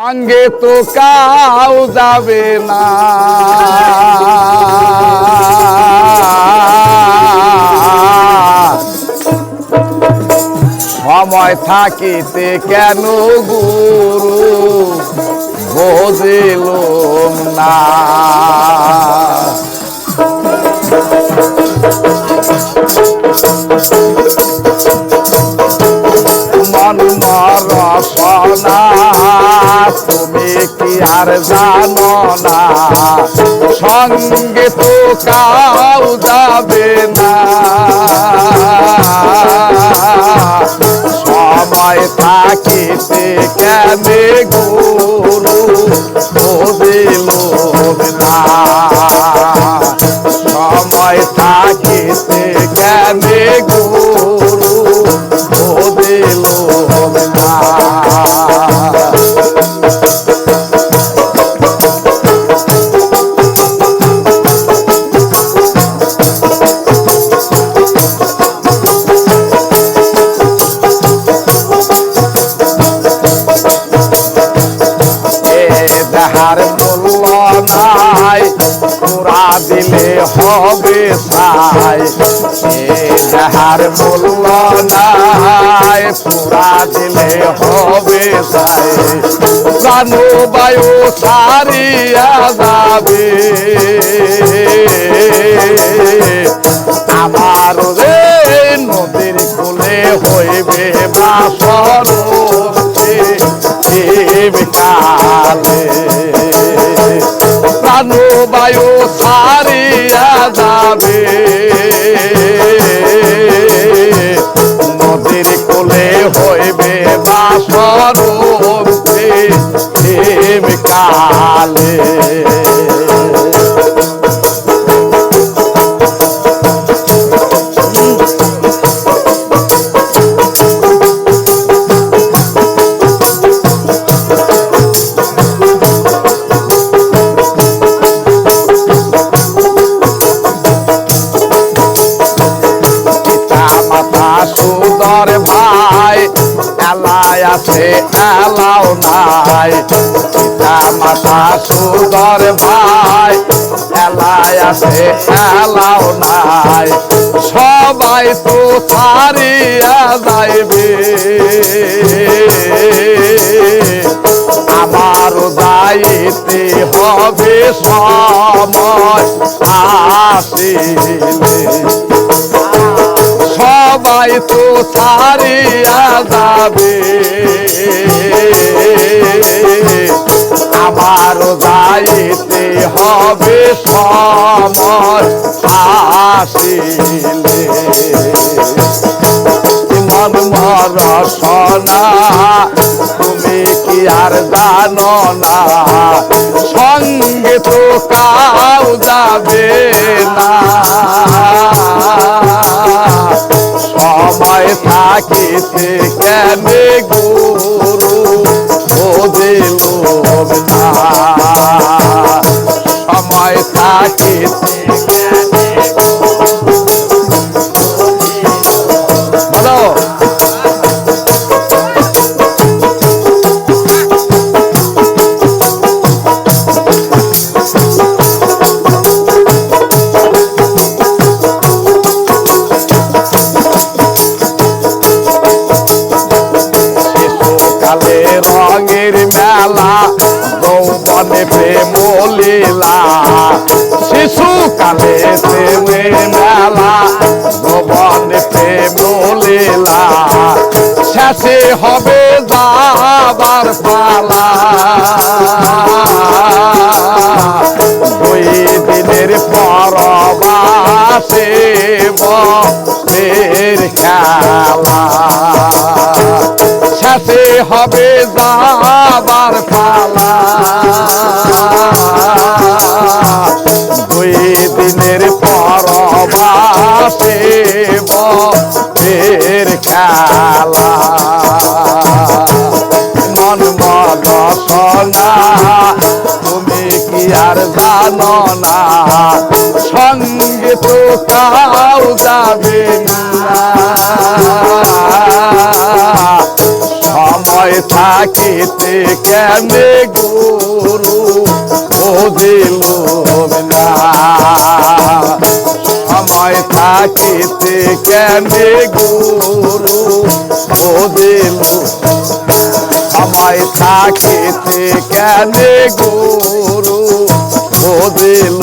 সঙ্গে তো কাউ যাবে না। সময় থাকিতে কেন গুরু? বোঝিল না। তুমি কি আর জানো না? সঙ্গে তো কাউ যাবে না। সময় থাকিতে কেন গুরু দেহার মূল্য নাই তোরা দিলে হবে সাই প্রাণ বায়ু সারিয়া যাবে। আমার রে, নদীর কোলে হইবে বাসর কালে প্রাণ বায়ু সারিয়া যাবে নদীর কোলে হইবে বাসর কালে। আছে এলাও নাই। পিতা মাতা সুদর ভাই। এলাই আছে এলাও নাই। সবাই তো ছাড়িয়া যাইবে। আমার যাইতে হবে সময় আসিলে তো ছাড়িয়া যাবে আমার যাইতে হবে সময় আসিলে। মন রসনা তুমি কি আর জানো না? সঙ্গে তো কাউ যাবে না। থাকিতে কেনে গুরু? বোঝিল না সময় থাকিতে প্রেম লীলা শিশুকালে প্রেমের মেলা, যৌবনে প্রেম লীলা শেষে হবে যাবার পালা। দুই দিনের পরবাসে বের খেলা। শেষে হবে যাবার পরবাসে বের খেলা। মন মদসনা তুমি কি আর জানো না? সঙ্গে তো কাউ যাবে না। সময় থাকিতে কেনে গুরু দিল না? ডাকিতে কেনে গুরু দিল আমায় থাকিতে কেনে গুরু বদিল